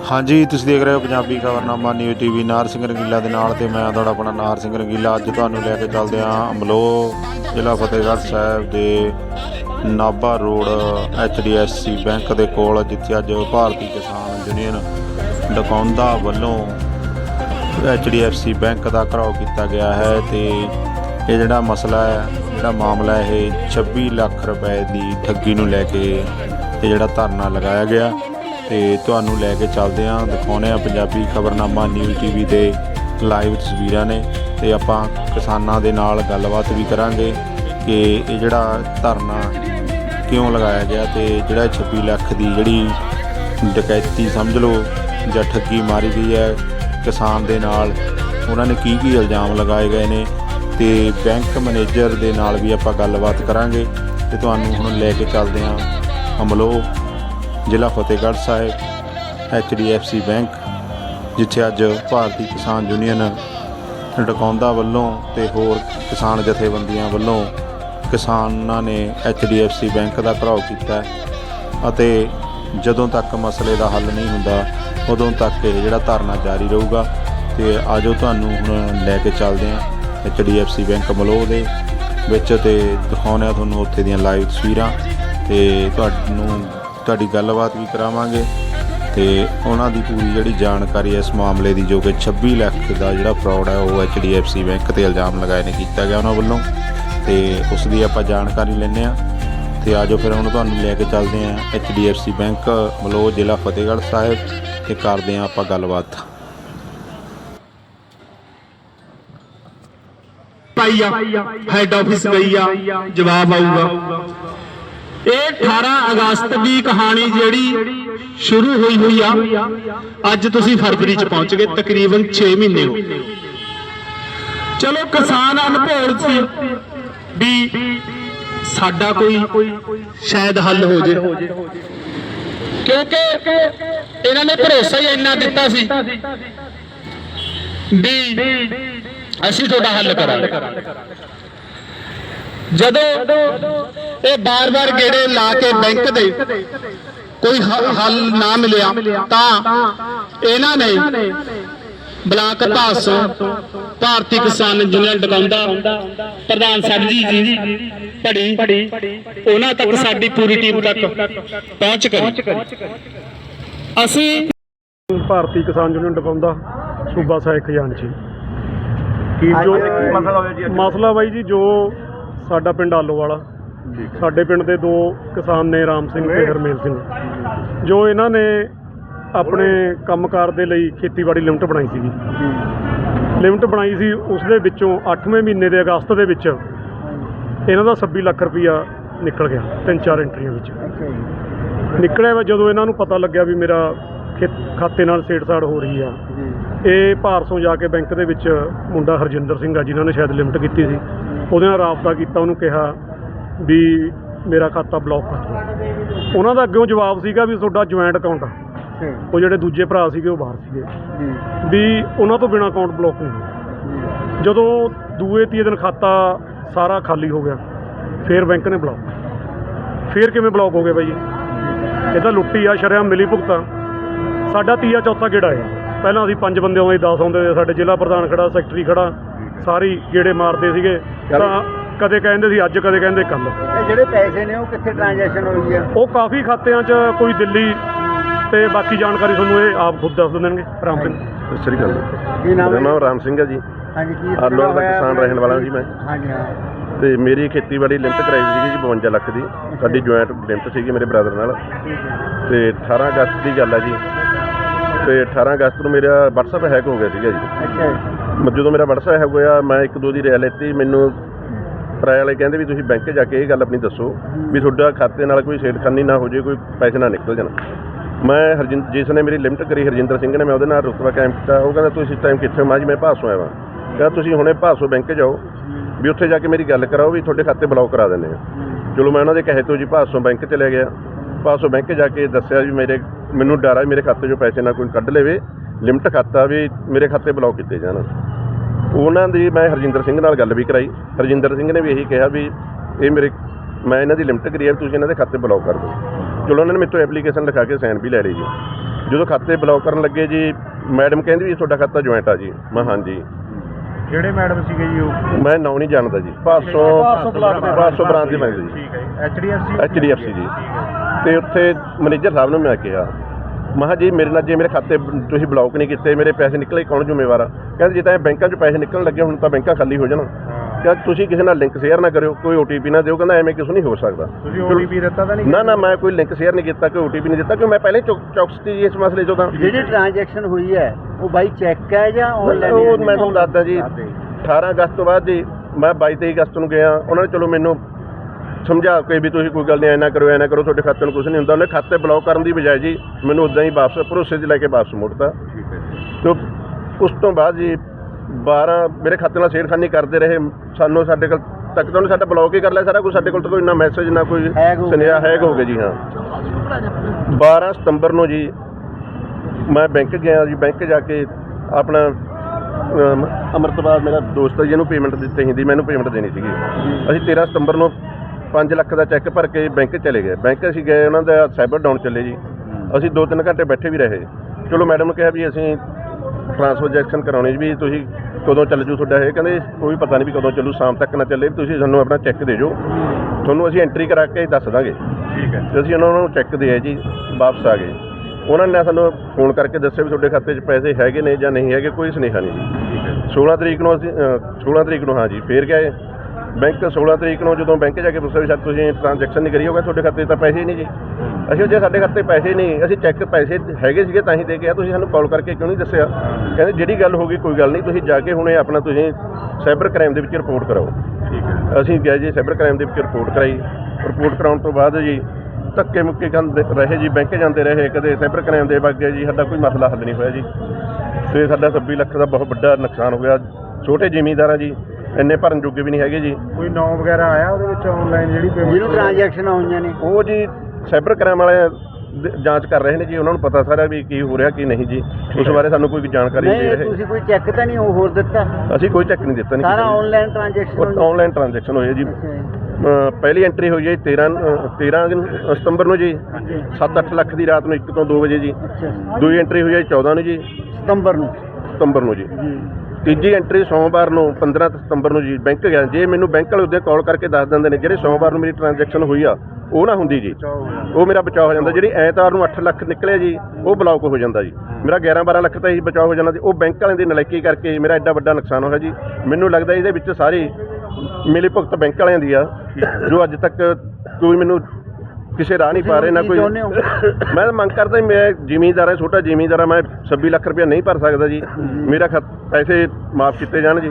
ਹਾਂਜੀ, ਤੁਸੀਂ ਦੇਖ ਰਹੇ ਹੋ ਪੰਜਾਬੀ ਖਬਰਨਾਮਾ ਨਿਊਜ਼ ਟੀਵੀ ਨਾਰ ਸਿੰਘ ਰੰਗੀਲਾ ਦੇ ਨਾਲ ਤੇ ਮੈਂ ਤੁਹਾਡਾ ਆਪਣਾ ਨਾਰ ਸਿੰਘ ਰੰਗੀਲਾ। ਅੱਜ ਤੁਹਾਨੂੰ ਲੈ ਕੇ ਚੱਲਦੇ ਹਾਂ ਅਮਲੋ ਜ਼ਿਲ੍ਹਾ ਫਤਿਹਗੜ੍ਹ ਸਾਹਿਬ ਦੇ ਨਾਭਾ ਰੋਡ ਐਚਡੀਐਫਸੀ ਬੈਂਕ ਦੇ ਕੋਲ, ਜਿੱਥੇ ਅੱਜ ਭਾਰਤੀ ਕਿਸਾਨ ਯੂਨੀਅਨ ਡਕੌਂਦਾ ਵੱਲੋਂ ਐਚਡੀਐਫਸੀ ਬੈਂਕ ਦਾ ਘਰਾਓ ਕੀਤਾ ਗਿਆ ਹੈ ਤੇ ਇਹ ਜਿਹੜਾ ਮਸਲਾ ਹੈ, ਜਿਹੜਾ ਮਾਮਲਾ ਇਹ 26 ਲੱਖ ਰੁਪਏ ਦੀ ਠੱਗੀ ਨੂੰ ਲੈ ਕੇ ਇਹ ਜਿਹੜਾ ਧਰਨਾ ਲਗਾਇਆ ਗਿਆ। ਤੇ ਤੁਹਾਨੂੰ ਲੈ ਕੇ ਚੱਲਦੇ ਹਾਂ। ਦਿਖਾਉਂਦੇ ਹਾਂ ਪੰਜਾਬੀ ਖਬਰਨਾਮਾ ਨਿਊਜ਼ ਟੀਵੀ ਦੇ ਲਾਈਵ ਤਸਵੀਰਾਂ ਨੇ ਤੇ ਆਪਾਂ ਕਿਸਾਨਾਂ ਦੇ ਨਾਲ ਗੱਲਬਾਤ ਵੀ ਕਰਾਂਗੇ ਕਿ ਇਹ ਜਿਹੜਾ ਧਰਨਾ ਕਿਉਂ ਲਗਾਇਆ ਗਿਆ ਤੇ ਜਿਹੜਾ 26 ਲੱਖ ਦੀ ਜਿਹੜੀ ਡਕੈਤੀ ਸਮਝ ਲਓ ਜਾਂ ਠੱਗੀ ਮਾਰੀ ਗਈ ਹੈ ਕਿਸਾਨ ਦੇ ਨਾਲ, ਉਹਨਾਂ ਨੇ ਕੀ ਕੀ ਇਲਜ਼ਾਮ ਲਗਾਏ ਗਏ ਨੇ ਤੇ ਬੈਂਕ ਮੈਨੇਜਰ ਦੇ ਨਾਲ ਵੀ ਆਪਾਂ ਗੱਲਬਾਤ ਕਰਾਂਗੇ ਤੇ ਤੁਹਾਨੂੰ ਹੁਣ ਲੈ ਕੇ ਚੱਲਦੇ ਹਾਂ। ਅਮਲੋ ਜ਼ਿਲ੍ਹਾ ਫਤਿਹਗੜ੍ਹ ਸਾਹਿਬ ਐਚਡੀਐਫਸੀ ਬੈਂਕ, ਜਿੱਥੇ ਅੱਜ ਭਾਰਤੀ ਕਿਸਾਨ ਯੂਨੀਅਨ ਡਕੌਂਦਾ ਵੱਲੋਂ ਤੇ ਹੋਰ ਕਿਸਾਨ ਜਥੇਬੰਦੀਆਂ ਵੱਲੋਂ ਕਿਸਾਨਾਂ ਨੇ ਐਚਡੀਐਫਸੀ ਬੈਂਕ ਦਾ ਘਰਾਓ ਕੀਤਾ ਅਤੇ ਜਦੋਂ ਤੱਕ ਮਸਲੇ ਦਾ ਹੱਲ ਨਹੀਂ ਹੁੰਦਾ, ਉਦੋਂ ਤੱਕ ਇਹ ਜਿਹੜਾ ਧਰਨਾ ਜਾਰੀ ਰਹੂਗਾ ਤੇ ਆਜੋ ਤੁਹਾਨੂੰ ਹੁਣ ਲੈ ਕੇ ਚੱਲਦੇ ਹਾਂ ਐਚਡੀਐਫਸੀ ਬੈਂਕ ਮਲੋਹ ਦੇ ਵਿੱਚ ਤੇ ਦਿਖਾਉਂਦੇ ਹਾਂ ਤੁਹਾਨੂੰ ਉੱਥੇ ਦੀਆਂ ਲਾਈਵ ਤਸਵੀਰਾਂ ਤੇ ਤੁਹਾਨੂੰ ਤੁਹਾਡੀ ਗੱਲਬਾਤ ਵੀ ਕਰਾਵਾਂਗੇ ਤੇ ਉਹਨਾਂ ਦੀ ਪੂਰੀ ਜਿਹੜੀ ਜਾਣਕਾਰੀ ਹੈ ਇਸ ਮਾਮਲੇ ਦੀ, ਜੋ ਕਿ 26 ਲੱਖ ਦਾ ਜਿਹੜਾ ਫਰਾਡ ਹੈ, ਉਹ ਐਚਡੀਐਫਸੀ ਬੈਂਕ ਤੇ ਇਲਜ਼ਾਮ ਲਗਾਏ ਨੇ ਕੀਤਾ ਗਿਆ ਉਹਨਾਂ ਵੱਲੋਂ ਤੇ ਉਸ ਦੀ ਆਪਾਂ ਜਾਣਕਾਰੀ ਲੈਂਦੇ ਆ ਤੇ ਆਜੋ ਫਿਰ ਹੁਣ ਤੁਹਾਨੂੰ ਲੈ ਕੇ ਚੱਲਦੇ ਆ ਐਚਡੀਐਫਸੀ ਬੈਂਕ ਮਲੋਹ ਜ਼ਿਲ੍ਹਾ ਫਤਿਹਗੜ੍ਹ ਸਾਹਿਬ ਤੇ ਕਰਦੇ ਆ ਆਪਾਂ ਗੱਲਬਾਤ। ਪਾਈ ਹੈੱਡ ਆਫਿਸ ਗਈ ਆ, ਜਵਾਬ ਆਊਗਾ। ਇਹ 18 ਅਗਸਤ ਦੀ ਕਹਾਣੀ ਜਿਹੜੀ ਸ਼ੁਰੂ ਹੋਈ ਹੋਈ ਆ, ਅੱਜ ਤੁਸੀਂ ਫਰਵਰੀ ਚ ਪਹੁੰਚ ਗਏ, ਤਕਰੀਬਨ 6 ਮਹੀਨੇ ਹੋ ਚਲੋ ਕਿਸਾਨ ਅਨਭੋਲ ਸੀ ਵੀ ਸਾਡਾ ਕੋਈ ਸ਼ਾਇਦ ਹੱਲ ਹੋ ਜੇ। ਕਿਉਂਕਿ ਇਹਨਾਂ ਨੇ ਭਰੋਸਾ ਹੀ ਇੰਨਾ ਦਿੱਤਾ ਸੀ ਵੀ ਅਸੀਂ ਤੁਹਾਡਾ ਹੱਲ ਕਰਾਂਗੇ। ਜਦੋਂ ਇਹ ਬਾਰ-ਬਾਰ ਗੇੜੇ ਲਾ ਕੇ ਬੈਂਕ ਦੇ ਕੋਈ ਹੱਲ ਨਾ ਮਿਲਿਆ ਤਾਂ ਇਹਨਾਂ ਨੇ ਬਲਾਕ ਭਾਸੋਂ ਭਾਰਤੀ ਕਿਸਾਨ ਯੂਨੀਅਨ ਡਕਾਉਂਦਾ ਪ੍ਰਧਾਨ ਸਾਹਿਬ ਜੀ ਜੀ ਪੜੀ ਉਹਨਾਂ ਤੱਕ ਸਾਡੀ ਪੂਰੀ ਟੀਮ ਤੱਕ ਪਹੁੰਚ ਕਰੀ ਅਸੀਂ ਭਾਰਤੀ ਕਿਸਾਨ ਯੂਨੀਅਨ ਡਕਾਉਂਦਾ ਸੂਬਾ ਸਹਾਇਕ ਖਜ਼ਾਨਚੀ ਕੀ ਜੋ ਮਸਲਾ ਹੋਇਆ ਜੀ? ਮਸਲਾ ਬਾਈ ਜੀ ਜੋ ਸਾਡਾ ਪਿੰਡ ਆਲੋਵਾਲਾ ਸਾਡੇ ਪਿੰਡ ਦੇ ਦੋ ਕਿਸਾਨ ਨੇ ਰਾਮ ਸਿੰਘ ਤੇ ਹਰਮੇਲ ਸਿੰਘ। ਜੋ ਇਹਨਾਂ ਨੇ ਆਪਣੇ ਕੰਮਕਾਰ ਦੇ ਲਈ ਖੇਤੀਬਾੜੀ ਲਿਮਟ ਬਣਾਈ ਸੀਗੀ। ਲਿਮਟ ਬਣਾਈ ਸੀ ਉਸ ਦੇ ਵਿੱਚੋਂ 8ਵੇਂ ਮਹੀਨੇ ਦੇ ਅਗਸਤ ਦੇ ਵਿੱਚ ਇਹਨਾਂ ਦਾ 26 ਲੱਖ ਰੁਪਈਆ ਨਿਕਲ ਗਿਆ ਤਿੰਨ ਚਾਰ ਐਂਟਰੀਆਂ ਵਿੱਚ। ਨਿਕਲਿਆ ਵਾ ਜਦੋਂ ਇਹਨਾਂ ਨੂੰ ਪਤਾ ਲੱਗਿਆ ਵੀ ਮੇਰਾ ਖਾਤੇ ਨਾਲ ਛੇੜਛਾੜ ਹੋ ਰਹੀ ਆ। ਇਹ ਭਾਰਸੋਂ ਜਾ ਕੇ ਬੈਂਕ ਦੇ ਵਿੱਚ ਮੁੰਡਾ ਹਰਜਿੰਦਰ ਸਿੰਘ ਆ ਜਿਨ੍ਹਾਂ ਨੇ ਸ਼ਾਇਦ ਲਿਮਟ ਕੀਤੀ ਸੀ। ਉਹਦੇ ਨਾਲ ਰਾਬਤਾ ਕੀਤਾ ਉਹਨੂੰ ਕਿਹਾ ਵੀ ਮੇਰਾ ਖਾਤਾ ਬਲੌਕ ਕਰ ਦਿਓ। ਉਹਨਾਂ ਦਾ ਅੱਗੇੋਂ ਜਵਾਬ ਸੀਗਾ ਵੀ ਤੁਹਾਡਾ ਜੁਆਇੰਟ ਅਕਾਊਂਟ ਆ। ਉਹ ਜਿਹੜੇ ਦੂਜੇ ਭਰਾ ਸੀਗੇ ਉਹ ਬਾਹਰ ਸੀਗੇ। ਵੀ ਉਹਨਾਂ ਤੋਂ ਬਿਨਾ ਅਕਾਊਂਟ ਬਲੌਕ ਨਹੀਂ ਜਦੋਂ ਦੂਏ ਤੀਏ ਦਿਨ ਖਾਤਾ ਸਾਰਾ ਖਾਲੀ ਹੋ ਗਿਆ ਫੇਰ ਬੈਂਕ ਨੇ ਬਲੌਕ ਫੇਰ ਕਿਵੇਂ ਬਲੌਕ ਹੋ ਗਏ ਬਾਈ ਇਹ? ਤਾਂ ਲੁੱਟੀ ਆ ਸ਼ਰਿਆਮ ਮਿਲੀ ਭੁਗਤਾ ਸਾਡਾ ਤੀਆ ਚੌਥਾ ਗੇੜਾ ਹੈ ਪਹਿਲਾਂ ਅਸੀਂ ਪੰਜ ਬੰਦੇ ਆਉਂਦੇ 10 ਆਉਂਦੇ ਸਾਡੇ ਜ਼ਿਲ੍ਹਾ ਪ੍ਰਧਾਨ ਖੜਾ ਸੈਕਟਰੀ ਖੜਾ। ਸਾਰੀ ਗੇੜੇ ਮਾਰਦੇ ਸੀਗੇ ਤਾਂ ਕਦੇ ਕਹਿੰਦੇ ਸੀ ਅੱਜ ਕਦੇ ਕਹਿੰਦੇ ਕੱਲ ਇਹ ਜਿਹੜੇ ਪੈਸੇ ਨੇ ਉਹ ਕਿੱਥੇ ਟ੍ਰਾਂਜੈਕਸ਼ਨ ਹੋਈ ਆ? ਉਹ ਕਾਫੀ ਖਾਤਿਆਂ 'ਚ ਕੋਈ ਦਿੱਲੀ ਤੇ ਬਾਕੀ ਜਾਣਕਾਰੀ ਤੁਹਾਨੂੰ ਇਹ ਆਪ ਖੁਦ ਦੱਸ ਦੇਣਗੇ ਰਾਮ ਸਿੰਘ। ਸਤਿ ਸ੍ਰੀ ਅਕਾਲ ਜੀ। ਨਾਮ ਮੇਰਾ ਨਾਮ ਰਾਮ ਸਿੰਘ ਹੈ ਜੀ। ਹਾਂਜੀ ਕੀ ਆਲੋਵਾਲ ਦਾ ਕਿਸਾਨ ਰਹਿਣ ਵਾਲਾ ਜੀ ਮੈਂ। ਹਾਂਜੀ ਹਾਂ। ਤੇ ਮੇਰੀ ਖੇਤੀਬਾੜੀ ਲਿਮਟ ਕਰਾਈ ਸੀਗੀ ਜੀ 52 ਲੱਖ ਦੀ। ਸਾਡੀ ਜੁਆਇੰਟ ਲਿਮਟ ਸੀਗੀ ਮੇਰੇ ਬ੍ਰਦਰ ਨਾਲ। ਤੇ 18 ਅਗਸਤ ਦੀ ਗੱਲ ਹੈ ਜੀ। ਤੇ 18 ਅਗਸਤ ਨੂੰ ਮੇਰਾ WhatsApp ਹੈਕ ਹੋ ਗਿਆ ਸੀਗਾ ਜੀ। ਅੱਛਾ ਜਦੋਂ ਮੇਰਾ ਵਟਸਐਪ ਹੈਕ ਹੋਇਆ, ਮੈਂ ਇੱਕ ਦੋ ਦੀ ਰਾਇ ਲੈਤੀ, ਮੈਨੂੰ ਕਿਰਾਏ ਵਾਲੇ ਕਹਿੰਦੇ ਵੀ ਤੁਸੀਂ ਬੈਂਕ ਜਾ ਕੇ ਇਹ ਗੱਲ ਆਪਣੀ ਦੱਸੋ ਵੀ ਤੁਹਾਡਾ ਖਾਤੇ ਨਾਲ ਕੋਈ ਛੇੜਖਾਨੀ ਨਾ ਹੋ ਜੇ ਕੋਈ ਪੈਸੇ ਨਾ ਨਿਕਲ ਜਾਣ। ਮੈਂ ਹਰਜਿੰਦ ਜਿਸ ਨੇ ਮੇਰੀ ਲਿਮਟ ਕਰੀ, ਹਰਜਿੰਦਰ ਸਿੰਘ ਨੇ, ਮੈਂ ਉਹਦੇ ਨਾਲ ਰੁਤਬਾ ਕਾਇਮ ਕੀਤਾ। ਉਹ ਕਹਿੰਦਾ, ਤੁਸੀਂ ਇਸ ਟਾਈਮ ਕਿੱਥੇ ਹੋ? ਜੀ, ਮੈਂ ਭਾਸੋਂ ਆਇਆ ਵਾਂ। ਕਹਿੰਦਾ, ਤੁਸੀਂ ਹੁਣੇ ਭਾਸੋਂ ਬੈਂਕ ਜਾਓ, ਵੀ ਉੱਥੇ ਜਾ ਕੇ ਮੇਰੀ ਗੱਲ ਕਰਾਓ ਵੀ ਤੁਹਾਡੇ ਖਾਤੇ ਬਲੌਕ ਕਰਾ ਦਿੰਦੇ ਆ। ਚਲੋ, ਮੈਂ ਉਹਨਾਂ ਦੇ ਕਹੇ ਤੋਂ ਜੀ ਭਾਸੋਂ ਬੈਂਕ ਚਲੇ ਗਿਆ। ਭਾਸੋਂ ਬੈਂਕ ਜਾ ਕੇ ਦੱਸਿਆ ਵੀ ਮੇਰੇ, ਮੈਨੂੰ ਡਰ ਆ ਵੀ ਮੇਰੇ ਖਾਤੇ 'ਚੋਂ ਪੈਸੇ ਨਾ ਕੋਈ ਕੱਢ ਲਵੇ। ਲਿਮਟ ਖਾਤਾ ਵੀ ਮੇਰੇ ਖਾਤੇ ਬਲੌਕ ਕੀਤੇ ਜਾਣ। ਉਹਨਾਂ ਦੀ ਮੈਂ ਹਰਜਿੰਦਰ ਸਿੰਘ ਨਾਲ ਗੱਲ ਵੀ ਕਰਾਈ। ਹਰਜਿੰਦਰ ਸਿੰਘ ਨੇ ਵੀ ਇਹੀ ਕਿਹਾ ਵੀ ਇਹ ਮੇਰੇ ਮੈਂ ਇਹਨਾਂ ਦੀ ਲਿਮਟ ਕਰੀ ਵੀ ਤੁਸੀਂ ਇਹਨਾਂ ਦੇ ਖਾਤੇ ਬਲੌਕ ਕਰ ਦਿਓ। ਚਲੋ ਉਹਨਾਂ ਨੇ ਮੇਰੇ ਤੋਂ ਐਪਲੀਕੇਸ਼ਨ ਲਿਖਾ ਕੇ ਸਾਈਨ ਵੀ ਲੈ ਲਈ ਜੀ। ਜਦੋਂ ਖਾਤੇ ਬਲੌਕ ਕਰਨ ਲੱਗੇ ਜੀ ਮੈਡਮ ਕਹਿੰਦੀ ਵੀ ਤੁਹਾਡਾ ਖਾਤਾ ਜੁਆਇੰਟ ਆ ਜੀ। ਮੈਂ ਹਾਂਜੀ। ਕਿਹੜੇ ਮੈਡਮ ਸੀਗੇ ਜੀ ਉਹ? ਮੈਂ ਨਾਂ ਨਹੀਂ ਜਾਣਦਾ ਜੀ। 500 500 ਬ੍ਰਾਂਚ ਦੇ ਮੈਨੇਜਰ ਜੀ। ਠੀਕ ਹੈ ਐਚਡੀਐਫਸੀ ਐਚਡੀਐਫਸੀ ਜੀ। ਤੇ ਉੱਥੇ ਮੈਨੇਜਰ ਸਾਹਿਬ ਨੂੰ ਮੈਂ ਕਿਹਾ ਮਹਾ ਜੀ ਮੇਰੇ ਨਾਲ ਜੇ ਮੇਰੇ ਖਾਤੇ ਤੁਸੀਂ ਬਲੌਕ ਨਹੀਂ ਕੀਤੇ ਮੇਰੇ ਪੈਸੇ ਨਿਕਲੇ ਕੌਣ ਜ਼ਿੰਮੇਵਾਰ ਆ? ਕਹਿੰਦੇ ਜੇ ਤਾਂ ਇਹ ਬੈਂਕਾਂ 'ਚ ਪੈਸੇ ਨਿਕਲਣ ਲੱਗੇ ਹੁਣ ਤਾਂ ਬੈਂਕਾਂ ਖਾਲੀ ਹੋ ਜਾਣ। ਕਿਹਾ ਤੁਸੀਂ ਕਿਸੇ ਨਾਲ ਲਿੰਕ ਸ਼ੇਅਰ ਨਾ ਕਰਿਓ ਕੋਈ ਓਟੀਪੀ ਨਾ ਦਿਓ ਕਹਿੰਦਾ ਐਵੇਂ ਕਿਸੇ ਨਹੀਂ ਹੋ ਸਕਦਾ। ਤੁਸੀਂ ਓਟੀਪੀ ਦਿੱਤਾ ਤਾਂ ਨਹੀਂ ਨਾ ਨਾ ਮੈਂ ਕੋਈ ਲਿੰਕ ਸ਼ੇਅਰ ਨਹੀਂ ਕੀਤਾ ਕੋਈ ਓਟੀਪੀ ਨਹੀਂ ਦਿੱਤਾ ਕਿਉਂ ਮੈਂ ਪਹਿਲੇ ਚੌਕ- ਚੌਕਸ ਸੀ ਜੀ ਇਸ ਮਸਲੇ 'ਚੋਂ ਤਾਂ। ਜਿਹੜੀ ਟ੍ਰਾਂਜੈਕਸ਼ਨ ਹੋਈ ਹੈ ਉਹ ਬਾਈ ਚੈੱਕ ਹੈ ਜਾਂ ਉਹ ਮੈਂ ਤੁਹਾਨੂੰ ਦੱਸਦਾ ਜੀ 18 ਅਗਸਤ ਤੋਂ ਬਾਅਦ ਜੀ ਮੈਂ 22 23 ਅਗਸਤ ਨੂੰ ਗਿਆ ਉਹਨਾਂ ਨੇ ਚਲੋ ਮੈਨੂੰ ਸਮਝਾ ਕੇ ਵੀ ਤੁਸੀਂ ਕੋਈ ਗੱਲ ਨਹੀਂ ਐ ਨਾ ਕਰੋ ਐ ਨਾ ਕਰੋ ਤੁਹਾਡੇ ਖਾਤੇ ਨੂੰ ਕੁਝ ਨਹੀਂ ਹੁੰਦਾ। ਉਹਨੇ ਖਾਤੇ ਬਲੌਕ ਕਰਨ ਦੀ ਬਜਾਏ ਜੀ ਮੈਨੂੰ ਉਦਾਂ ਹੀ ਵਾਪਸ ਭਰੋਸੇ 'ਚ ਲੈ ਕੇ ਵਾਪਸ ਮੋੜਤਾ। ਤੇ ਉਸ ਤੋਂ ਬਾਅਦ ਜੀ 12 ਮੇਰੇ ਖਾਤੇ ਨਾਲ ਛੇੜਖਾਨੀ ਕਰਦੇ ਰਹੇ। ਸਾਨੂੰ ਸਾਡੇ ਕੋਲ ਤੱਕ ਤਾਂ ਉਹਨੇ ਸਾਡਾ ਬਲੌਕ ਹੀ ਕਰ ਲਿਆ ਸਾਰਾ ਕੁਝ ਸਾਡੇ ਕੋਲ ਤਾਂ ਕੋਈ ਨਾ ਮੈਸੇਜ ਨਾ ਕੋਈ। ਸੁਨੇਹਾ ਹੈਗ ਹੋ ਗਿਆ ਜੀ ਹਾਂ। 12 ਸਤੰਬਰ ਨੂੰ ਜੀ ਮੈਂ ਬੈਂਕ ਗਿਆ ਜੀ ਬੈਂਕ ਜਾ ਕੇ ਆਪਣਾ ਅਮ, ਅੰਮ੍ਰਿਤਪਾਲ ਮੇਰਾ ਦੋਸਤ ਹੈ ਜਿਹਨੂੰ ਪੇਮੈਂਟ ਦਿੱਤੀ ਹੁੰਦੀ ਮੈਨੂੰ ਪੇਮੈਂਟ ਦੇਣੀ ਸੀਗੀ। ਅਸੀਂ 13 ਸਤੰਬਰ ਨੂੰ 5 ਲੱਖ ਦਾ ਚੈੱਕ ਭਰ ਕੇ ਬੈਂਕ ਚਲੇ ਗਏ। ਬੈਂਕ ਅਸੀਂ ਗਏ ਉਹਨਾਂ ਦਾ ਸਾਈਬਰ ਡਾਊਨ ਚੱਲੇ ਜੀ। ਅਸੀਂ 2-3 ਘੰਟੇ ਬੈਠੇ ਵੀ ਰਹੇ। ਚਲੋ ਮੈਡਮ ਨੂੰ ਕਿਹਾ ਵੀ ਅਸੀਂ ਟ੍ਰਾਂਸਫਰ ਕਰਾਉਣੀ ਜੀ ਵੀ ਤੁਸੀਂ ਕਦੋਂ ਚੱਲ ਜੂ ਤੁਹਾਡਾ ਇਹ। ਕਹਿੰਦੇ ਕੋਈ ਪਤਾ ਨਹੀਂ ਵੀ ਕਦੋਂ ਚੱਲੂ ਸ਼ਾਮ ਤੱਕ ਨਾ ਚੱਲੇ ਤੁਸੀਂ ਸਾਨੂੰ ਆਪਣਾ ਚੈੱਕ ਦੇ ਜਾਓ। ਤੁਹਾਨੂੰ ਅਸੀਂ ਐਂਟਰੀ ਕਰਾ ਕੇ ਦੱਸ ਦਾਂਗੇ। ਠੀਕ ਹੈ। ਤੇ ਅਸੀਂ ਉਹਨਾਂ ਨੂੰ ਚੈੱਕ ਦੇ ਜੀ ਵਾਪਸ ਆ ਗਏ। ਉਹਨਾਂ ਨੇ ਸਾਨੂੰ ਫੋਨ ਕਰਕੇ ਦੱਸਿਆ ਵੀ ਤੁਹਾਡੇ ਖਾਤੇ 'ਚ ਪੈਸੇ ਹੈਗੇ ਨੇ ਜਾਂ ਨਹੀਂ ਹੈਗੇ ਕੋਈ ਸੁਨੇਹਾ ਨਹੀਂ ਜੀ। 16 ਤਰੀਕ ਨੂੰ ਅਸੀਂ ਅ, 16 ਤਰੀਕ ਨੂੰ ਹਾਂ ਜੀ ਫੇਰ ਗਏ। ਬੈਂਕ 16 ਤਰੀਕ ਨੂੰ ਜਦੋਂ ਬੈਂਕ ਜਾ ਕੇ ਪੁੱਛਿਆ ਵੀ ਸਰ ਤੁਸੀਂ ਟ੍ਰਾਂਜੈਕਸ਼ਨ ਨਹੀਂ ਕਰੀ ਹੋਗਾ ਤੁਹਾਡੇ ਖਾਤੇ 'ਚ ਤਾਂ ਪੈਸੇ ਹੀ ਨਹੀਂ ਜੀ। ਅਸੀਂ ਜੇ ਸਾਡੇ ਖਾਤੇ ਪੈਸੇ ਨਹੀਂ ਅਸੀਂ ਚੈੱਕ ਪੈਸੇ ਹੈਗੇ ਸੀਗੇ ਤਾਂ ਹੀ ਦੇ ਕੇ ਆ ਤੁਸੀਂ ਸਾਨੂੰ ਕਾਲ ਕਰਕੇ ਕਿਉਂ ਨਹੀਂ ਦੱਸਿਆ? ਕਹਿੰਦੇ ਜਿਹੜੀ ਗੱਲ ਹੋ ਗਈ ਕੋਈ ਗੱਲ ਨਹੀਂ ਤੁਸੀਂ ਜਾ ਕੇ ਹੁਣੇ ਆਪਣਾ ਤੁਸੀਂ ਸਾਈਬਰ ਕ੍ਰਾਈਮ ਦੇ ਵਿੱਚ ਰਿਪੋਰਟ ਕਰਾਓ। ਠੀਕ ਹੈ। ਅਸੀਂ ਗਏ ਜੀ ਸਾਈਬਰ ਕ੍ਰਾਈਮ ਦੇ ਵਿੱਚ ਰਿਪੋਰਟ ਕਰਾਈ। ਰਿਪੋਰਟ ਕਰਾਉਣ ਤੋਂ ਬਾਅਦ ਜੀ ਧੱਕੇ ਮੁੱਕੇ ਕਰਦੇ ਰਹੇ ਜੀ ਬੈਂਕ ਜਾਂਦੇ ਰਹੇ ਕਦੇ ਸਾਈਬਰ ਕ੍ਰਾਈਮ ਦੇ ਵਗ ਗਏ ਜੀ ਸਾਡਾ ਕੋਈ ਮਸਲਾ ਹੱਲ ਨਹੀਂ ਹੋਇਆ ਜੀ। ਤੇ ਸਾਡਾ 26 ਲੱਖ ਦਾ ਬਹੁਤ ਵੱਡਾ ਨੁਕਸਾਨ ਹੋ ਗਿਆ। ਛੋਟੇ ਜ਼ਿਮੀਂਦਾਰਾਂ ਜੀ ਇੰਨੇ ਭਰਨ ਜੋਗੇ ਵੀ ਨਹੀਂ ਹੈਗੇ ਜੀ। ਕੋਈ ਨਾਮ ਵਗੈਰਾ ਆਇਆ ਉਹਦੇ ਵਿੱਚ ਆਨਲਾਈਨ ਜਿਹੜੀ ਪੇਮੈਂਟ ਜਿਹਨੂੰ ਟ੍ਰਾਂਜੈਕਸ਼ਨ ਹੋਈਆਂ ਨੇ। ਉਹ ਜੀ ਸਾਈਬਰ ਕ੍ਰਾਈਮ ਵਾਲੇ ਦ- ਜਾਂਚ ਕਰ ਰਹੇ ਨੇ ਜੀ ਉਹਨਾਂ ਨੂੰ ਪਤਾ ਸਾਰਾ ਵੀ ਕੀ ਹੋ ਰਿਹਾ ਕੀ ਨਹੀਂ ਜੀ। ਉਸ ਬਾਰੇ ਸਾਨੂੰ ਕੋਈ ਜਾਣਕਾਰੀ ਨਹੀਂ ਦੇ ਨਹੀਂ ਤੁਸੀਂ ਕੋਈ ਚੈੱਕ ਤਾਂ ਨਹੀਂ ਹੋਰ ਦਿੱਤਾ? ਅਸੀਂ ਕੋਈ ਚੈੱਕ ਨਹੀਂ ਦਿੱਤਾ ਨਹੀਂ ਸਾਰਾ ਆਨਲਾਈਨ ਟ੍ਰਾਂਜੈਕਸ਼ਨ ਆਨਲਾਈਨ ਟ੍ਰਾਂਜੈਕਸ਼ਨ ਹੋਈ? ਹੈ ਜੀ। ਅ, ਪਹਿਲੀ ਐਂਟਰੀ ਹੋਈ ਹੈ 13 ਅ, 13 ਸਤੰਬਰ ਨੂੰ ਜੀ। 7-8 ਲੱਖ ਦੀ ਰਾਤ ਨੂੰ 1 ਤੋਂ 2 ਵਜੇ ਜੀ। ਅੱਛਾ। ਦੂਜੀ ਐਂਟਰੀ ਹੋਈ ਹੈ 14 ਨੂੰ ਜੀ। ਸਤੰਬਰ ਨੂੰ? ਸਤੰਬਰ ਨੂੰ ਜੀ। ਜੀ। ਤੀਜੀ ਐਂਟਰੀ ਸੋਮਵਾਰ ਨੂੰ 15 ਸਤੰਬਰ ਨੂੰ ਜੀ ਬੈਂਕ ਗਿਆ। ਜੇ ਮੈਨੂੰ ਬੈਂਕ ਵਾਲੇ ਉਹਦੇ ਕਾਲ ਕਰਕੇ ਦੱਸ ਦਿੰਦੇ ਨੇ ਜਿਹੜੇ ਸੋਮਵਾਰ ਨੂੰ ਮੇਰੀ ਟ੍ਰਾਂਜੈਕਸ਼ਨ ਹੋਈ ਆ ਉਹ ਨਾ ਹੁੰਦੀ ਜੀ। ਉਹ ਮੇਰਾ ਬਚਾਅ ਹੋ ਜਾਂਦਾ। ਜਿਹੜੀ ਐਤਵਾਰ ਨੂੰ 8 ਲੱਖ ਨਿਕਲਿਆ ਜੀ ਉਹ ਬਲੌਕ ਹੋ ਜਾਂਦਾ ਜੀ। ਮੇਰਾ 11 12 ਲੱਖ ਤਾਂ ਹੀ ਬਚਾਅ ਹੋ ਜਾਂਦਾ ਜੀ। ਉਹ ਬੈਂਕ ਵਾਲਿਆਂ ਦੀ ਨਲਾਇਕੀ ਕਰਕੇ ਮੇਰਾ ਐਡਾ ਵੱਡਾ ਨੁਕਸਾਨ ਹੋਇਆ ਜੀ। ਮੈਨੂੰ ਲੱਗਦਾ ਇਹਦੇ ਵਿੱਚ ਸਾਰੀ ਮਿਲੀ ਭੁਗਤ ਬੈਂਕ ਵਾਲਿਆਂ ਦੀ ਆ ਜੋ ਅੱਜ ਤੱਕ ਕੋਈ ਮੈਨੂੰ ਕਿਸੇ ਰਾਹ ਨਹੀਂ ਪਾ ਰਹੇ ਨਾ ਕੋਈ? ਮੈਂ ਤਾਂ ਮੰਗ ਕਰਦਾ ਜੀ, ਮੈਂ ਜ਼ਿਮੀਂਦਾਰ ਹਾਂ ਛੋਟਾ ਜ਼ਿਮੀਂਦਾਰ ਹਾਂ ਮੈਂ 26 ਲੱਖ ਰੁਪਏ ਨਹੀਂ ਭਰ ਸਕਦਾ ਜੀ। ਮੇਰਾ ਖਤ ਪੈਸੇ ਮਾਫ ਕੀਤੇ ਜਾਣ ਜੀ।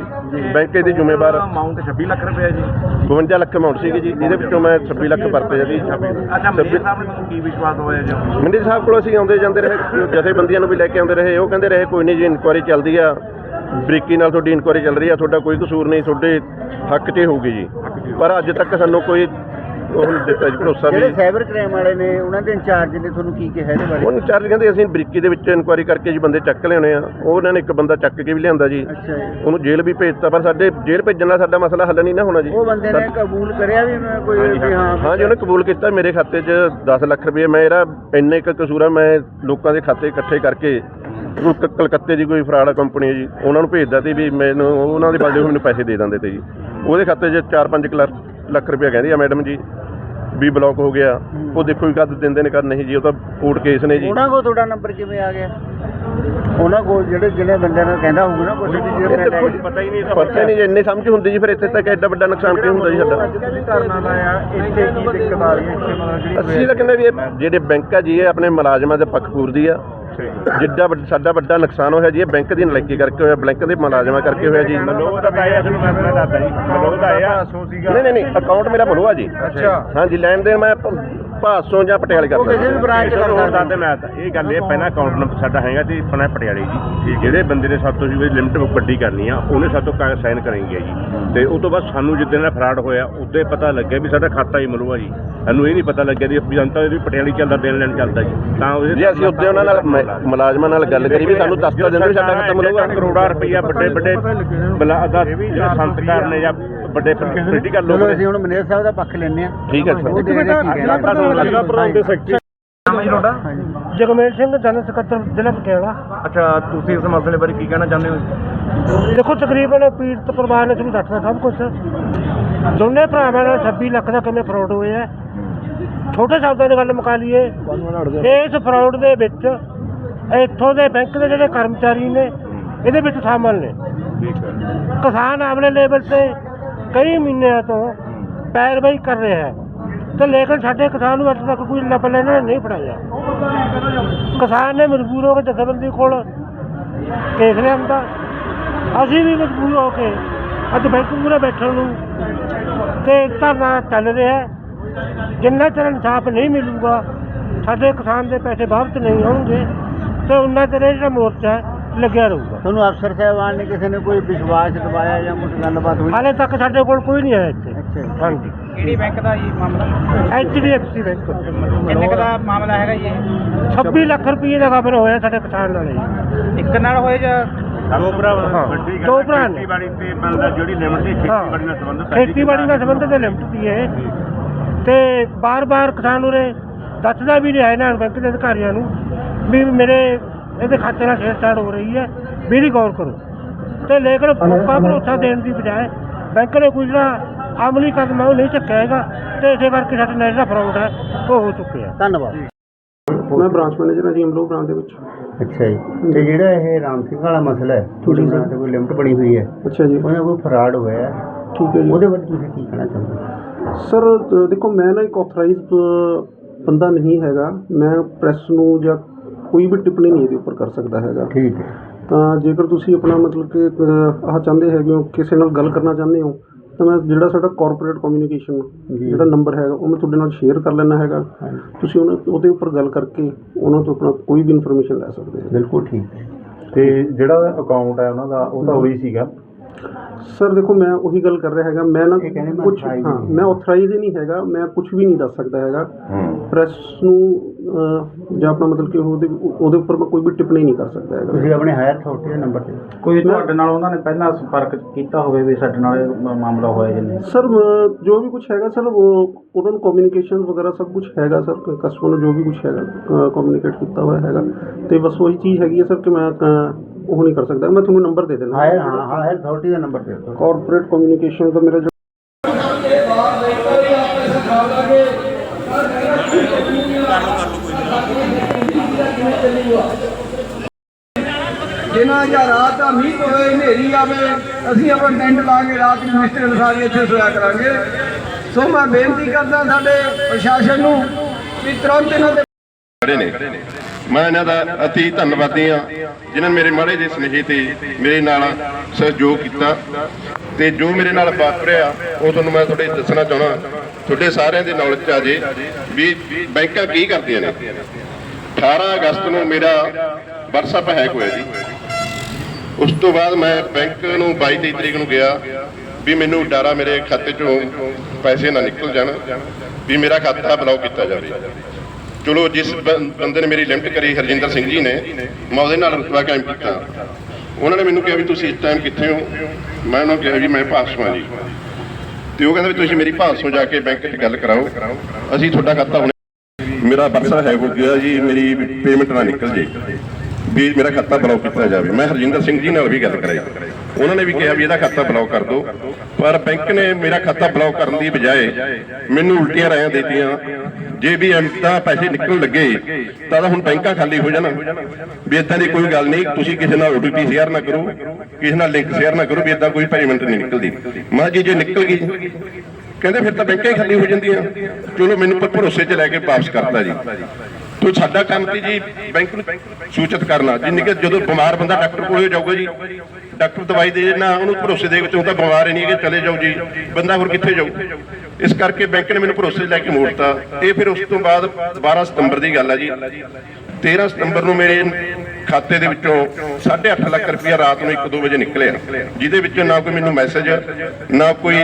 ਬੈਂਕ ਇਹਦੀ ਜ਼ਿੰਮੇਵਾਰ ਅਮਾਉਂਟ 26 ਲੱਖ ਰੁਪਏ ਜੀ। 52 ਲੱਖ ਅਮਾਉਂਟ ਸੀਗੀ ਜੀ ਇਹਦੇ ਵਿੱਚੋਂ ਮੈਂ 26 ਲੱਖ ਭਰਤੇ ਜੀ। ਅੱਛਾ ਮੇਰੇ ਸਾਹਿਬ ਨੇ ਤੁਹਾਨੂੰ ਕੀ ਵਿਸ਼ਵਾਸ ਹੋਇਆ ਜੀ? ਮੰਡੀ ਸਾਹਿਬ ਕੋਲ ਅਸੀਂ ਆਉਂਦੇ ਜਾਂਦੇ ਰਹੇ ਜਥੇਬੰਦੀਆਂ ਨੂੰ ਵੀ ਲੈ ਕੇ ਆਉਂਦੇ ਰਹੇ ਉਹ ਕਹਿੰਦੇ ਰਹੇ ਕੋਈ ਨਹੀਂ ਜੀ ਇਨਕੁਆਇਰੀ ਚੱਲਦੀ ਆ। ਬਰੀਕੀ ਨਾਲ ਤੁਹਾਡੀ ਇਨਕੁਆਇਰੀ ਚੱਲ ਰਹੀ ਆ ਤੁਹਾਡਾ ਕੋਈ ਕਸੂਰ ਨਹੀਂ ਤੁਹਾਡੇ ਹੱਕ 'ਚ ਹੀ ਹੋਊਗੀ ਜੀ। ਪਰ ਅੱਜ ਤੱਕ ਸਾਨੂੰ ਕੋਈ ਉਹ ਨਹੀਂ ਦਿੱਤਾ ਜੀ ਭਰੋਸਾ ਵੀ। ਜਿਹੜੇ ਸਾਈਬਰ ਕ੍ਰਾਈਮ ਵਾਲੇ ਨੇ ਉਹਨਾਂ ਦੇ ਇੰਚਾਰਜ ਨੇ ਤੁਹਾਨੂੰ ਕੀ ਕਿਹਾ ਇਹਦੇ ਬਾਰੇ? ਉਹਨੂੰ ਚਾਰਜ ਕਹਿੰਦੇ ਅਸੀਂ ਬਰੀਕੀ ਦੇ ਵਿੱਚ ਇਨਕੁਆਇਰੀ ਕਰਕੇ ਜੀ ਬੰਦੇ ਚੱਕ ਲਿਆਉਣੇ ਆ। ਉਹ ਉਹਨਾਂ ਨੇ ਇੱਕ ਬੰਦਾ ਚੱਕ ਕੇ ਵੀ ਲਿਆਂਦਾ ਜੀ। ਅੱਛਾ ਜੀ। ਉਹਨੂੰ ਜੇਲ੍ਹ ਵੀ ਭੇਜਤਾ ਪਰ ਸਾਡੇ ਜੇਲ੍ਹ ਭੇਜਣ ਨਾਲ ਸਾਡਾ ਮਸਲਾ ਹੱਲ ਨਹੀਂ ਨਾ ਹੋਣਾ ਜੀ। ਉਹ ਬੰਦੇ ਨੇ ਕਬੂਲ ਕਰਿਆ ਵੀ ਮੈਂ ਕੋਈ ਵੀ ਹਾਂ। ਹਾਂ ਜੀ ਉਹਨੇ ਕਬੂਲ ਕੀਤਾ ਮੇਰੇ ਖਾਤੇ 'ਚ 10 ਲੱਖ ਰੁਪਏ। ਮੈਂ ਇਹਦਾ ਇੰਨੇ ਕੁ ਕਸੂਰ ਮੈਂ ਲੋਕਾਂ ਦੇ ਖਾਤੇ ਇਕੱਠੇ ਕਰਕੇ ਕਲਕੱਤੇ ਦੀ ਕੋਈ ਫਰਾਡ ਕੰਪਨੀ ਹੈ ਜੀ ਉਹਨਾਂ ਨੂੰ ਭੇਜਦਾ ਤੇ ਵੀ ਮੈਨੂੰ ਉਹਨਾਂ ਦੇ ਬਦਲੇ ਮੈਨੂੰ ਪੈਸੇ ਦੇ ਦਿੰਦੇ ਤੇ ਜੀ। ਉਹਦੇ ਖਾਤੇ 'ਚ 4-5 ਲੱਖ ਰੁਪਏ ਕਹਿੰਦੀ ਆ ਮੈਡਮ ਜੀ ਵੀ ਬਲੌਕ ਹੋ ਗਿਆ। ਉਹ ਦੇਖੋ ਵੀ ਕਦ ਦਿੰਦੇ ਨੇ ਕਦ ਨਹੀਂ ਜੀ ਉਹ ਤਾਂ ਕੋਰਟ ਕੇਸ ਨੇ ਜੀ। ਉਹਨਾਂ ਕੋਲ ਤੁਹਾਡਾ ਨੰਬਰ ਕਿਵੇਂ ਆ ਗਿਆ? ਉਹਨਾਂ ਕੋਲ ਜਿਹੜੇ ਜਿਹੜੇ ਬੰਦਿਆਂ ਨੂੰ ਕਹਿੰਦਾ ਹੋਊਗਾ ਨਾ ਕੁਝ ਵੀ ਜੇ ਮੈਂ ਲੈ ਕੇ ਪਤਾ ਹੀ ਨਹੀਂ ਪਤਾ ਨਹੀਂ ਜੀ ਇੰਨੇ ਸਮਝ ਹੁੰਦੀ ਜੀ ਫਿਰ ਇੱਥੇ ਤੱਕ ਐਡਾ ਵੱਡਾ ਨੁਕਸਾਨ ਕਿਉਂ ਹੁੰਦਾ ਜੀ ਸਾਡਾ? ਕਰਨਾ ਲਾਇਆ ਇੱਥੇ ਕੀ ਦਿੱਕਤ ਆ ਰਹੀ ਹੈ ਇੱਥੇ ਮਤਲਬ ਅਸੀਂ ਤਾਂ ਕਹਿੰਦੇ ਵੀ ਇਹ ਜਿਹੜੇ ਬੈਂਕ ਆ ਜੀ ਇਹ ਆਪਣੇ ਮੁਲਾਜ਼ਮਾਂ ਦੇ ਪੱਖ ਪੂਰਦੀ ਆ। ਜਿੱਡਾ ਵੱਡ- ਸਾਡਾ ਵੱਡਾ ਨੁਕਸਾਨ ਹੋਇਆ ਜੀ ਇਹ ਬੈਂਕ ਦੀ ਨਲਾਇਕੀ ਕਰਕੇ ਹੋਇਆ ਬੈਂਕ ਦੇ ਮੁਲਾਜ਼ਮਾਂ ਕਰਕੇ ਹੋਇਆ ਜੀ। ਲੋਕ ਤਾਂ ਆਇਆ ਤੁਹਾਨੂੰ ਮੈਂ ਪਹਿਲਾਂ ਦੱਸਦਾ ਜੀ। ਲੋਕ ਤਾਂ ਆਇਆ। ਨਹੀਂ ਨਹੀਂ ਨਹੀਂ ਅਕਾਊਂਟ ਮੇਰਾ ਬਲੂਆ ਜੀ। ਅੱਛਾ। ਹਾਂਜੀ ਲੈਣ ਦੇਣ ਮੈਂ ਭਾਸੋਂ ਜਾਂ ਪਟਿਆਲੇ ਉਹ ਕਿਸੇ ਵੀ ਬ੍ਰਾਂਚ ਕਰ ਹੋਰ ਦੱਸਦੇ ਮੈਂ ਤਾਂ ਇਹ ਗੱਲ ਇਹ ਪਹਿਲਾਂ ਅਕਾਊਂਟ ਨੰਬਰ ਸਾਡਾ ਹੈਗਾ ਤੇ ਆਪਣਾ ਪਟਿਆਲੇ ਜੀ। ਜਿਹੜੇ ਬੰਦੇ ਨੇ ਸਾਡੇ ਤੋਂ ਜੀ ਲਿਮਟ ਵੱਡੀ ਕਰਨੀ ਆ ਉਹਨੇ ਸਾਡੇ ਤੋਂ ਸਾਈਨ ਕਰਾਈ ਹੈ ਜੀ। ਤੇ ਉਸ ਤੋਂ ਬਾਅਦ ਸਾਨੂੰ ਜਿੱਦਣ ਦਾ ਫਰਾਡ ਹੋਇਆ ਉਦੋਂ ਪਤਾ ਲੱਗਿਆ ਵੀ ਸਾਡਾ ਖਾਤਾ ਹੀ ਮਲੂਆ ਜੀ। ਸਾਨੂੰ ਇਹ ਨਹੀਂ ਪਤਾ ਲੱਗਿਆ ਵੀ ਜਨਤਾ ਦੀ ਪਟਿਆਲੇ ਚੱਲਦਾ ਦੇਣ ਲੈਣ ਚੱਲਦਾ ਜੀ। ਤਾਂ ਉਹਦੇ ਜੀ ਅਸੀਂ ਉੱਤੇ ਉਹਨਾਂ ਨਾਲ ਮੁਲਾਜ਼ਮਾਂ ਨਾਲ ਗੱਲ ਕਰੀ ਵੀ ਸਾਨੂੰ ਦੱਸ ਦਿੰਦੇ ਵੀ ਸਾਡਾ ਖਤਮ ਹੋਊਗਾ ਕਰੋੜਾ ਰੁਪਈਆ ਵੱਡੇ ਵੱਡੇ ਬਲਾ ਦਾ ਸੰਤਕਾਰ ਨੇ ਜਾਂ ਵੱਡੇ ਪੋਲੀਟੀਕਲ ਲੋਕ ਚਲੋ ਨੇ। ਅਸੀਂ ਹੁਣ ਮਨੇਰ ਸਾਹਿਬ ਦਾ ਪੱਖ ਲੈਣੇ ਆ ਠੀਕ ਹੈ ਸਰ। ਕੀ ਕਹਿਣਾ। ਜ਼ਿਲ੍ਹਾ ਪ੍ਰਧਾਨ ਦੇ ਸੈਕਟਰੀ ਨਾਮ ਹੈ ਜੀ ਤੁਹਾਡਾ? ਹਾਂਜੀ। ਜਗਮੇਲ ਸਿੰਘ ਜਨਰਲ ਸਕੱਤਰ ਜ਼ਿਲ੍ਹਾ ਪਟਿਆਲਾ। ਅੱਛਾ ਤੁਸੀਂ ਇਸ ਮਸਲੇ ਬਾਰੇ ਕੀ ਕਹਿਣਾ ਚਾਹੁੰਦੇ ਹੋ? ਦੇਖੋ ਤਕਰੀਬਨ ਪੀੜਤ ਪਰਿਵਾਰ ਨੇ ਤੁਹਾਨੂੰ ਦੱਸਣਾ ਸਭ ਕੁਝ ਦੋਨੇ ਭਰਾਵਾਂ ਨਾਲ 26 ਲੱਖ ਦਾ ਕਿਵੇਂ ਫਰਾਡ ਹੋਇਆ ਹੈ। ਛੋਟੇ ਸ਼ਬਦਾਂ ਦੀ ਗੱਲ ਮੁਕਾ ਲਈਏ। ਇਸ ਫਰਾਡ ਦੇ ਵਿੱਚ ਇੱਥੋਂ ਦੇ ਬੈਂਕ ਦੇ ਜਿਹੜੇ ਕਰਮਚਾਰੀ ਨੇ ਇਹਦੇ ਵਿੱਚ ਸ਼ਾਮਲ ਨੇ। ਕਿਸਾਨ ਆਪਣੇ ਲੈਵਲ ਤੇ ਕਈ ਮਹੀਨਿਆਂ ਤੋਂ ਪੈਰਵਾਈ ਕਰ ਰਿਹਾ ਹੈ। ਤੇ ਲੇਕਿਨ ਸਾਡੇ ਕਿਸਾਨ ਨੂੰ ਅੱਜ ਤੱਕ ਕੋਈ ਲੱਭਣ ਇਹਨਾਂ ਨੇ ਨਹੀਂ ਫੜਾਇਆ। ਕਿਸਾਨ ਨੇ ਮਜਬੂਰ ਹੋ ਕੇ ਜਥੇਬੰਦੀ ਕੋਲ ਕੇਸ ਲਿਆਂਦਾ ਅਸੀਂ ਵੀ ਮਜਬੂਰ ਹੋ ਕੇ ਅੱਜ ਬੈਂਕ ਬੈਠਣ ਨੂੰ ਤੇ ਧਰਨਾ ਚੱਲ ਰਿਹਾ ਹੈ। ਜਿੰਨਾ ਚਿਰ ਇਨਸਾਫ ਨਹੀਂ ਮਿਲੂਗਾ ਸਾਡੇ ਕਿਸਾਨ ਦੇ ਪੈਸੇ ਵਾਪਸ ਨਹੀਂ ਹੋਣਗੇ ਤੇ ਉਹਨਾਂ ਚਿਰ ਇਹ ਜਿਹੜਾ ਮੋਰਚਾ ਹੈ, ਲੱਗਿਆ ਰਹੂਗਾ ਤੁਹਾਨੂੰ ਅਫਸਰ ਸਾਹਿਬਾਨ ਨੇ ਕਿਸੇ ਨੇ ਕੋਈ ਵਿਸ਼ਵਾਸ ਦਿਵਾਇਆ ਜਾਂ ਕੁਝ ਗੱਲਬਾਤ ਹੋਈ ਹਾਲੇ ਤੱਕ ਸਾਡੇ ਕੋਲ ਕੋਈ ਨਹੀਂ ਆਇਆ ਇੱਥੇ ਅੱਛਾ ਜੀ। ਹਾਂਜੀ ਕਿਹੜੀ ਬੈਂਕ ਦਾ ਜੀ ਮਾਮਲਾ ਐਚਡੀਐਫਸੀ ਬੈਂਕ ਕਿੰਨੇ ਕੁ ਦਾ ਮਾਮਲਾ ਹੈਗਾ ਜੀ ਇਹ? 26 ਲੱਖ ਰੁਪਏ ਦਾ ਖਬਰ ਹੋਇਆ ਸਾਡੇ ਕਿਸਾਨ ਨਾਲ ਜੀ ਇੱਕ ਨਾਲ ਹੋਏ ਜਾਂ ਦੋ ਭਰਾ ਹਾਂ। ਵੱਡੀ ਦੋ ਗੱਲ ਭਰਾ ਨੇ। ਖੇਤੀਬਾੜੀ ਤੇ ਮਤਲਬ ਜਿਹੜੀ ਲਿਮਟ ਸੀ ਖੇਤੀਬਾੜੀ ਨਾਲ ਸੰਬੰਧਿਤ ਹੈ ਜੀ। ਖੇਤੀਬਾੜੀ ਨਾਲ ਸੰਬੰਧਿਤ ਦੇ ਲਿਮਟ ਸੀ ਇਹ ਤੇ ਬਾਰ-ਬਾਰ ਕਿਸਾਨ ਉਰੇ ਦੱਸਦਾ ਵੀ ਨਹੀਂ ਆਇਆ ਨਾ ਬੈਂਕ ਦੇ ਅਧਿਕਾਰੀਆਂ ਨੂੰ ਵੀ ਮੇਰੇ ਇਹਦੇ ਖਾਤੇ ਨਾਲ ਛੇੜਛਾੜ ਹੋ ਰਹੀ ਹੈ। ਵੀ ਇਹਦੀ ਗੌਰ ਕਰੋ। ਤੇ ਲੇਕਿਨ ਪੱਕਾ ਭਰੋਸਾ ਦੇਣ ਦੀ ਬਜਾਏ ਬੈਂਕ ਨੇ ਕੋਈ ਜਿਹੜਾ ਅਮਲੀ ਕਦਮ ਹੈ ਉਹ ਨਹੀਂ ਚੱਕਿਆ ਹੈਗਾ ਤੇ ਇਸੇ ਕਰਕੇ ਸਾਡੇ ਨਾਲ ਜਿਹੜਾ ਫਰਾਡ ਹੈ ਉਹ ਹੋ ਚੁੱਕਿਆ ਧੰਨਵਾਦ। ਮੈਂ ਬ੍ਰਾਂਚ ਮੈਨੇਜਰ ਹਾਂ ਜੀ ਅਮਲੋ ਬ੍ਰਾਂਚ ਦੇ ਵਿੱਚ। ਅੱਛਾ ਜੀ। ਤੇ ਜਿਹੜਾ ਇਹ ਰਾਮ ਸਿੰਘ ਵਾਲਾ ਮਸਲਾ ਹੈ ਤੁਹਾਡੇ ਨਾਲ ਤੇ ਕੋਈ ਲਿਮਟ ਬਣੀ ਹੋਈ ਹੈ? ਅੱਛਾ ਜੀ। ਉਹਨਾਂ ਕੋਈ ਫਰਾਡ ਹੋਇਆ ਹੈ? ਠੀਕ ਹੈ ਉਹਦੇ ਬਾਰੇ ਤੁਸੀਂ ਕੀ ਕਹਿਣਾ ਚਾਹੁੰਦੇ ਹੋ ਸਰ ਦੇਖੋ ਮੈਂ ਨਾ ਇੱਕ ਆਥੋਰਾਈਜ਼ਡ ਬੰਦਾ ਨਹੀਂ ਹੈਗਾ। ਮੈਂ ਪ੍ਰੈਸ ਨੂੰ ਜਾਂ ਕੋਈ ਵੀ ਟਿੱਪਣੀ ਨਹੀਂ ਇਹਦੇ ਉੱਪਰ ਕਰ ਸਕਦਾ ਹੈਗਾ। ਠੀਕ ਹੈ। ਤਾਂ ਜੇਕਰ ਤੁਸੀਂ ਆਪਣਾ ਮਤਲਬ ਕਿ ਆਹ ਚਾਹੁੰਦੇ ਹੈਗੇ ਹੋ ਕਿਸੇ ਨਾਲ ਗੱਲ ਕਰਨਾ ਚਾਹੁੰਦੇ ਹੋ ਤਾਂ ਮੈਂ ਜਿਹੜਾ ਸਾਡਾ ਕਾਰਪੋਰੇਟ ਕਮਿਊਨੀਕੇਸ਼ਨ ਜਿਹੜਾ ਨੰਬਰ ਹੈਗਾ ਉਹ ਮੈਂ ਤੁਹਾਡੇ ਨਾਲ ਸ਼ੇਅਰ ਕਰ ਲੈਣਾ ਹੈਗਾ। ਤੁਸੀਂ ਉਹਨਾਂ ਉਹਦੇ ਉੱਪਰ ਗੱਲ ਕਰਕੇ ਉਹਨਾਂ ਤੋਂ ਆਪਣਾ ਕੋਈ ਵੀ ਇਨਫੋਰਮੇਸ਼ਨ ਲੈ ਸਕਦੇ ਹੋ। ਬਿਲਕੁਲ ਠੀਕ ਹੈ। ਤੇ ਜਿਹੜਾ ਅਕਾਊਂਟ ਹੈ ਉਹਨਾਂ ਦਾ ਉਹ ਤਾਂ ਉਹੀ ਸੀਗਾ। ਸਰ ਦੇਖੋ ਮੈਂ ਉਹੀ ਗੱਲ ਕਰ ਰਿਹਾ ਹੈਗਾ। ਮੈਂ ਨਾ ਇਹ ਕਹਿੰਦੇ ਮੈਂ ਕੁਝ authorized ਹਾਂ ਨਹੀਂ। ਮੈਂ ਆਥੋਰਾਈਜ਼ ਹੀ ਨਹੀਂ ਹੈਗਾ। ਮੈਂ ਕੁਝ ਵੀ ਨਹੀਂ ਦੱਸ ਸਕਦਾ ਹੈਗਾ। ਪ੍ਰੈਸ ਨੂੰ ਅ, ਜਾਂ ਆਪਣਾ ਮਤਲਬ ਕਿ ਉਹਦੇ ਉਹਦੇ ਉੱਪਰ ਮੈਂ ਕੋਈ ਵੀ ਟਿੱਪਣੀ ਨਹੀਂ ਕਰ ਸਕਦਾ ਹੈਗਾ। ਤੁਸੀਂ ਆਪਣੇ ਹਾਇਰ ਅਥਾਰਟੀ ਦੇ ਨੰਬਰ ਤੇ ਕੋਈ ਤੁਹਾਡੇ ਨਾਲ ਉਹਨਾਂ ਨੇ ਪਹਿਲਾਂ ਸੰਪਰਕ ਕੀਤਾ ਹੋਵੇ ਵੀ ਸਾਡੇ ਨਾਲ ਇਹ ਮ- ਮਾਮਲਾ ਹੋਇਆ ਜਿੰਨੇ ਸਰ ਜੋ ਵੀ ਕੁਝ ਹੈਗਾ ਸਰ ਉਹ ਉਹਨਾਂ ਨੂੰ ਕਮਿਊਨੀਕੇਸ਼ਨ ਵਗੈਰਾ ਸਭ ਕੁਝ ਹੈਗਾ ਸਰ ਕਸਟਮਰ ਨੂੰ ਜੋ ਵੀ ਕੁਝ ਹੈਗਾ ਕਮਿਊਨੀਕੇਟ ਕੀਤਾ ਹੋਇਆ ਹੈਗਾ। ਤੇ ਬਸ ਉਹੀ ਚੀਜ਼ ਹੈਗੀ ਹੈ ਸਰ ਕਿ ਮੈਂ ਉਹ ਨਹੀਂ ਕਰ ਸਕਦਾ। ਮੈਂ ਤੁਹਾਨੂੰ ਨੰਬਰ ਦੇ ਦੇਣਾ ਹਾਇਰ ਹਾਂ ਹਾਇਰ ਅਥਾਰਟੀ ਦਾ ਨੰਬਰ ਦੇ ਦਿਓ। ਕਾਰਪੋਰੇਟ ਕਮਿਊਨੀਕੇਸ਼ਨ ਦਾ ਮੇਰਾ ਜਿਹੜਾ ਜਿਨ੍ਹਾਂ ਜਾਂ ਰਾਤ ਦਾ ਮੀਂਹ ਪਵੇ ਹਨੇਰੀ ਆਵੇ ਅਸੀਂ ਆਪਣਾ ਟੈਂਟ ਲਾ ਕੇ ਰਾਤ ਨੂੰ ਮਿਸਟਰ ਸਾਰੇ ਇੱਥੇ ਸੋਇਆ ਕਰਾਂਗੇ। ਸੋ ਮੈਂ ਬੇਨਤੀ ਕਰਦਾ ਸਾਡੇ ਪ੍ਰਸ਼ਾਸਨ ਨੂੰ ਵੀ ਤੁਰੰਤ ਇਹਨਾਂ ਦੇ ਖੜੇ ਨੇ। ਮੈਂ ਇਹਨਾਂ ਦਾ ਅਤੀ ਧੰਨਵਾਦੀ ਆ ਜਿਨ੍ਹਾਂ ਨੇ ਮੇਰੇ ਮਾੜੇ ਦੇ ਸੁਨੇਹੇ ਤੇ ਮੇਰੇ ਨਾਲ ਸਹਿਯੋਗ ਕੀਤਾ ਤੇ ਜੋ ਮੇਰੇ ਨਾਲ ਵਾਪਰਿਆ, ਉਹ ਤੁਹਾਨੂੰ ਮੈਂ ਤੁਹਾਡੇ ਦੱਸਣਾ ਚਾਹਣਾ ਤੁਹਾਡੇ ਸਾਰਿਆਂ ਦੇ ਨੌਲੇਜ 'ਚ ਆ ਜੇ ਵੀ ਬੈਂਕਾਂ ਕੀ ਕਰਦੀਆਂ ਨੇ। 18 ਅਗਸਤ ਨੂੰ ਮੇਰਾ WhatsApp ਹੈਕ ਹੋਇਆ ਜੀ। ਉਸ ਤੋਂ ਬਾਅਦ ਮੈਂ ਬੈਂਕ ਨੂੰ 22 ਤੇਈ ਤਰੀਕ ਨੂੰ ਗਿਆ ਵੀ ਮੈਨੂੰ ਡਾਰਾ ਮੇਰੇ ਖਾਤੇ 'ਚੋਂ ਪੈਸੇ ਨਾ ਨਿਕਲ ਜਾਣ, ਵੀ ਮੇਰਾ ਖਾਤਾ ਬਲੌਕ ਕੀਤਾ ਜਾਵੇ। ਚਲੋ ਜਿਸ ਬੰਦੇ ਨੇ ਮੇਰੀ ਲਿਮਟ ਕਰੀ ਹਰਜਿੰਦਰ ਸਿੰਘ ਜੀ ਨੇ, ਮੈਂ ਉਹਦੇ ਨਾਲ ਰੁਤਬਾ ਕਾਇਮ ਕੀਤਾ। ਉਹਨਾਂ ਨੇ ਮੈਨੂੰ ਕਿਹਾ ਵੀ ਤੁਸੀਂ ਇਸ ਟਾਈਮ ਕਿੱਥੇ ਹੋ? ਮੈਂ ਉਹਨਾਂ ਨੂੰ ਕਿਹਾ ਜੀ ਮੈਂ ਭਾਸਵਾਂ ਜੀ। ਤੇ ਉਹ ਕਹਿੰਦਾ ਵੀ ਤੁਸੀਂ ਮੇਰੀ ਭਾਸੋਂ ਜਾ ਕੇ ਬੈਂਕ 'ਚ ਗੱਲ ਕਰਾਓ। ਅਸੀਂ ਤੁਹਾਡਾ ਖਾਤਾ ਹੁਣ ਮੇਰਾ ਵਰਸਾ ਹੈ ਹੋ ਗਿਆ ਜੀ, ਮੇਰੀ ਪੇਮੈਂਟ ਨਾ ਨਿਕਲ ਜੇ। ਵੀ ਮੇਰਾ ਖਾਤਾ ਬਲੌਕ ਕੀਤਾ ਜਾਵੇ। ਮੈਂ ਹਰਜਿੰਦਰ ਸਿੰਘ ਜੀ ਨਾਲ ਵੀ ਗੱਲ ਕਰਾਈ। ਉਹਨਾਂ ਨੇ ਵੀ ਕਿਹਾ ਵੀ ਇਹਦਾ ਖਾਤਾ ਬਲੌਕ ਕਰ ਦਿਓ। ਪਰ ਬੈਂਕ ਨੇ ਮੇਰਾ ਖਾਤਾ ਬਲੌਕ ਕਰਨ ਦੀ ਬਜਾਏ ਮੈਨੂੰ ਉਲਟੀਆਂ ਰਾਇਆਂ ਦਿੱਤੀਆਂ। ਜੇ ਵੀ ਐਮ ਤਾਂ ਪੈਸੇ ਨਿਕਲਣ ਲੱਗੇ, ਤਾਂ ਹੁਣ ਬੈਂਕਾਂ ਖਾਲੀ ਹੋ ਜਾਣ। ਵੀ ਇਦਾਂ ਦੀ ਕੋਈ ਗੱਲ ਨਹੀਂ, ਤੁਸੀਂ ਕਿਸੇ ਨਾਲ ਓਟੀਪੀ ਸ਼ੇਅਰ ਨਾ ਕਰੋ, ਕਿਸੇ ਨਾਲ ਲਿੰਕ ਸ਼ੇਅਰ ਨਾ ਕਰੋ ਵੀ ਇਦਾਂ ਕੋਈ ਪੇਮੈਂਟ ਨਹੀਂ ਨਿਕਲਦੀ। ਮੈਂ ਜੀ, ਜੇ ਨਿਕਲ ਗਈ, ਕਹਿੰਦੇ ਫਿਰ ਤਾਂ ਬੈਂਕਾਂ ਹੀ ਖਾਲੀ ਹੋ ਜਾਂਦੀਆਂ। ਚਲੋ ਮੈਨੂੰ ਪਰ ਭਰੋਸੇ 'ਚ ਲੈ ਕੇ ਵਾਪਸ ਕਰਤਾ ਜੀ। ਤੋ ਸਾਡਾ ਕੰਮ ਸੀ ਜੀ, ਬੈਂਕ ਨੂੰ ਸੂਚਿਤ ਕਰਨਾ। ਜਿੰਨੀ ਕਿ ਜਦੋਂ ਬਿਮਾਰ ਬੰਦਾ ਡਾਕਟਰ ਕੋਲੇ ਜਾਊਗਾ ਜੀ, ਡਾਕਟਰ ਦਵਾਈ ਦੇ ਨਾ, ਉਹਨੂੰ ਭਰੋਸੇ ਦੇ ਵਿੱਚ ਤਾਂ ਬਿਮਾਰ ਹੀ ਨਹੀਂ ਕਿ ਚਲੇ ਜਾਓ ਜੀ। ਬੰਦਾ ਹੋਰ ਕਿੱਥੇ ਜਾਊ? ਇਸ ਕਰਕੇ ਬੈਂਕ ਨੇ ਮੈਨੂੰ ਭਰੋਸੇ ਲੈ ਕੇ ਮੋੜਤਾ। ਇਹ ਫਿਰ ਉਸ ਤੋਂ ਬਾਅਦ 12 ਸਤੰਬਰ ਦੀ ਗੱਲ ਹੈ ਜੀ। 13 ਸਤੰਬਰ ਨੂੰ ਮੇਰੇ ਖਾਤੇ ਦੇ ਵਿੱਚੋਂ 8.5 ਲੱਖ ਰੁਪਇਆ ਰਾਤ ਨੂੰ 1-2 ਵਜੇ ਨਿਕਲਿਆ। ਜਿਹਦੇ ਵਿੱਚੋਂ ਨਾ ਕੋਈ ਮੈਨੂੰ ਮੈਸੇਜ, ਨਾ ਕੋਈ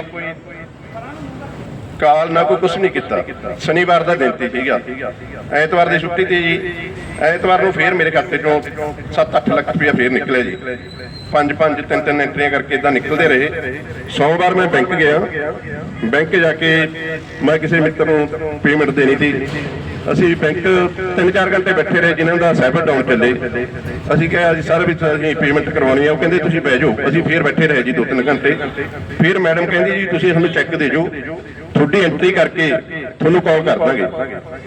ਕਾਲ ਨਾ ਕੋਈ ਕੁਝ ਨਹੀਂ ਕੀਤਾ। ਸ਼ਨੀਵਾਰ ਦਾ ਦਿਨ ਸੀ ਸੀਗਾ ਐਤਵਾਰ ਦੀ ਛੁੱਟੀ ਤੇ ਜੀ। ਐਤਵਾਰ ਨੂੰ ਫੇਰ ਮੇਰੇ ਖਾਤੇ ਚੋਂ 7-8 ਲੱਖ ਰੁਪਇਆ ਫੇਰ ਨਿਕਲਿਆ ਜੀ। ਪੰਜ ਪੰਜ ਤਿੰਨ ਤਿੰਨ ਐਂਟਰੀਆਂ ਕਰਕੇ ਇਦਾਂ ਨਿਕਲਦੇ ਰਹੇ। ਸੋਮਵਾਰ ਮੈਂ ਬੈਂਕ ਗਿਆ। ਬੈਂਕ ਜਾ ਕੇ ਮੈਂ ਕਿਸੇ ਮਿੱਤਰ ਨੂੰ ਪੇਮੈਂਟ ਦੇਣੀ ਸੀ। ਅਸੀਂ ਬੈਂਕ 3-4 ਘੰਟੇ ਬੈਠੇ ਰਹੇ, ਜਿਨ੍ਹਾਂ ਦਾ ਸਾਈਬਰ ਡਾਊਨ ਚੱਲੇ। ਅਸੀਂ ਕਿਹਾ, ਜੀ, ਸਰ, ਵੀ ਅਸੀਂ ਪੇਮੈਂਟ ਕਰਵਾਉਣੀ ਆ। ਉਹ ਕਹਿੰਦੇ, ਤੁਸੀਂ ਬਹਿ ਜਾਓ। ਅਸੀਂ ਫੇਰ ਬੈਠੇ ਰਹੇ ਜੀ 2-3 ਘੰਟੇ। ਫਿਰ ਮੈਡਮ ਕਹਿੰਦੀ, ਜੀ, ਤੁਸੀਂ ਸਾਨੂੰ ਚੈੱਕ ਦੇ ਜਾਓ। ਤੁਹਾਡੀ ਐਂਟਰੀ ਕਰਕੇ ਤੁਹਾਨੂੰ ਕਾਲ ਕਰ ਦਾਂਗੇ।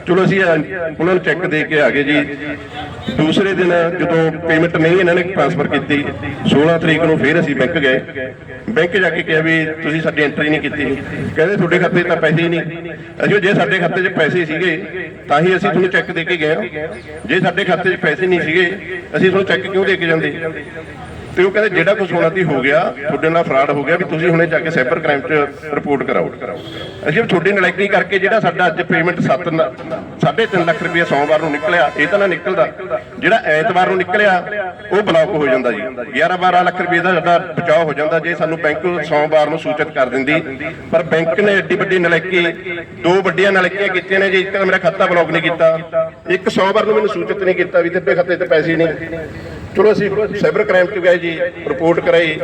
ਚਲੋ ਅਸੀਂ ਉਹਨਾਂ ਨੂੰ ਚੈੱਕ ਦੇ ਕੇ ਆ ਗਏ ਜੀ। ਦੂਸਰੇ ਦਿਨ ਜਦੋਂ ਪੇਮੈਂਟ ਨਹੀਂ ਇਹਨਾਂ ਨੇ ਟ੍ਰਾਂਸਫਰ ਕੀਤੀ 16 ਤਰੀਕ ਨੂੰ ਫਿਰ ਅਸੀਂ ਬੈਂਕ ਗਏ। ਬੈਂਕ ਜਾ ਕੇ ਕਿਹਾ ਵੀ ਤੁਸੀਂ ਸਾਡੀ ਐਂਟਰੀ ਨਹੀਂ ਕੀਤੀ। ਕਹਿੰਦੇ ਤੁਹਾਡੇ ਖਾਤੇ 'ਚ ਤਾਂ ਪੈਸੇ ਹੀ ਨਹੀਂ। ਅਸੀਂ ਕਿਹਾ, ਜੇ ਸਾਡੇ ਖਾਤੇ 'ਚ ਪੈਸੇ ਸੀਗੇ ਤਾਂ ਹੀ ਅਸੀਂ ਤੁਹਾਨੂੰ ਚੈੱਕ ਦੇ ਕੇ ਗਏ ਜੇ ਸਾਡੇ ਖਾਤੇ 'ਚ ਪੈਸੇ ਨਹੀਂ ਸੀਗੇ ਅਸੀਂ ਤੁਹਾਨੂੰ ਚੈੱਕ ਕਿਉਂ ਦੇ ਕੇ ਜਾਂਦੇ? ਤੇ ਉਹ ਕਹਿੰਦੇ ਜਿਹੜਾ ਕੁਝ ਹੋਣਾ ਸੀ ਹੋ ਗਿਆ, ਤੁਹਾਡੇ ਨਾਲ ਫਰਾਡ ਹੋ ਗਿਆ ਵੀ ਤੁਸੀਂ ਹੁਣੇ ਜਾ ਕੇ ਸਾਈਬਰ ਕ੍ਰਾਈਮ 'ਚ ਰਿਪੋਰਟ ਕਰਾਓ। ਅਸੀਂ ਤੁਹਾਡੀ ਨਲਾਇਕੀ ਕਰਕੇ ਜਿਹੜਾ ਸਾਡਾ ਅੱਜ ਪੇਮੈਂਟ 7 3.5 ਲੱਖ ਰੁਪਏ ਸੋਮਵਾਰ ਨੂੰ ਨਿਕਲਿਆ, ਇਹ ਤਾਂ ਨਾ ਨਿਕਲਦਾ। ਜਿਹੜਾ ਐਤਵਾਰ ਨੂੰ ਨਿਕਲਿਆ, ਉਹ ਬਲੌਕ ਹੋ ਜਾਂਦਾ ਜੀ। 11 12 ਲੱਖ ਰੁਪਏ ਦਾ ਸਾਡਾ ਬਚਾਅ ਹੋ ਜਾਂਦਾ ਜੇ ਸਾਨੂੰ ਬੈਂਕ ਸੋਮਵਾਰ ਨੂੰ ਸੂਚਿਤ ਕਰ ਦਿੰਦੀ। ਪਰ ਬੈਂਕ ਨੇ ਐਡੀ ਵੱਡੀ ਨਲਾਇਕੀ, ਦੋ ਵੱਡੀਆਂ ਨਲਾਇਕੀਆਂ ਕੀਤੀਆਂ ਨੇ ਜੀ, ਇੱਕ ਤਾਂ ਮੇਰਾ ਖਾਤਾ ਬਲੌਕ ਨਹੀਂ ਕੀਤਾ। ਇੱਕ ਸੋਮਵਾਰ ਨੂੰ ਮੈਨੂੰ ਸੂਚਿਤ ਨਹੀਂ ਕੀਤਾ ਵੀ ਤੇਰੇ ਖਾਤੇ 'ਤੇ ਪੈਸੇ ਨਹੀਂ। ਚਲੋ ਅਸੀਂ ਸਾਈਬਰ ਕ੍ਰਾਈਮ 'ਚ ਗਏ ਜੀ ਰਿਪੋਰਟ ਕਰਾਈ।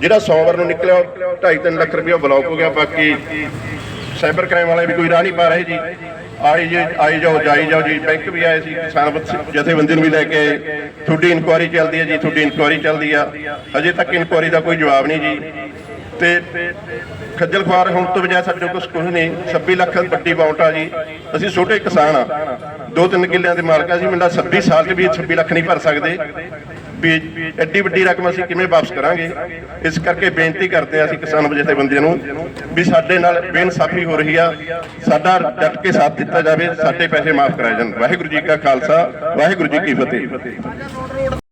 ਜਿਹੜਾ ਸੋਮਵਾਰ ਨੂੰ ਨਿਕਲਿਆ 2.5 ਲੱਖ ਰੁਪਏ ਬਲੌਕ ਹੋ ਗਿਆ, ਬਾਕੀ ਸਾਈਬਰ ਕ੍ਰਾਈਮ ਵਾਲੇ ਵੀ ਕੋਈ ਰਾਹ ਨਹੀਂ ਪਾ ਰਹੇ ਜੀ। ਆਈ ਜੀ, ਆਈ ਜਾਓ, ਜਾਈ ਜਾਓ ਜੀ, ਬੈਂਕ ਵੀ ਆਏ ਸੀ, ਕਿਸਾਨ ਜਥੇਬੰਦੀ ਨੂੰ ਵੀ ਲੈ ਕੇ ਆਏ। ਤੁਹਾਡੀ ਇਨਕੁਆਇਰੀ ਚੱਲਦੀ ਹੈ ਜੀ, ਤੁਹਾਡੀ ਇਨਕੁਆਇਰੀ ਚੱਲਦੀ ਆ। ਅਜੇ ਤੱਕ ਇਨਕੁਆਇਰੀ ਦਾ ਕੋਈ ਜਵਾਬ ਨਹੀਂ ਜੀ। ਤੇ ਖੱਜਲ ਖੁਆਰ ਹੁਣ ਤੋਂ ਬਜਾਏ ਸਾਡੇ ਕੋਲ ਕੁਝ ਨਹੀਂ। 26 ਲੱਖ ਵੱਡੀ ਅਮਾਉਂਟ ਆ ਜੀ। ਅਸੀਂ ਛੋਟੇ ਕਿਸਾਨ ਆ। ਦੋ ਤਿੰਨ ਕਿੱਲਿਆਂ ਦੇ ਮਾਲਕ ਆ ਜੀ ਮੇਰਾ 26 ਸਾਲ 'ਚ ਵੀ 26 ਲੱਖ ਨਹੀਂ ਭਰ ਸਕਦੇ। ਵੀ ਐਡੀ ਵੱਡੀ ਰਕਮ ਅਸੀਂ ਕਿਵੇਂ ਵਾਪਸ ਕਰਾਂਗੇ? ਇਸ ਕਰਕੇ ਬੇਨਤੀ ਕਰਦੇ ਆ ਅਸੀਂ ਕਿਸਾਨ ਜਥੇਬੰਦੀਆਂ ਨੂੰ ਵੀ ਸਾਡੇ ਨਾਲ ਬੇਇਨਸਾਫੀ ਹੋ ਰਹੀ ਆ। ਸਾਡਾ ਡਟ ਕੇ ਸਾਥ ਦਿੱਤਾ ਜਾਵੇ, ਸਾਡੇ ਪੈਸੇ ਮਾਫ ਕਰਾਏ ਜਾਣ। ਵਾਹਿਗੁਰੂ ਜੀ ਕਾ ਖਾਲਸਾ, ਵਾਹਿਗੁਰੂ ਜੀ ਕੀ ਫਤਿਹ।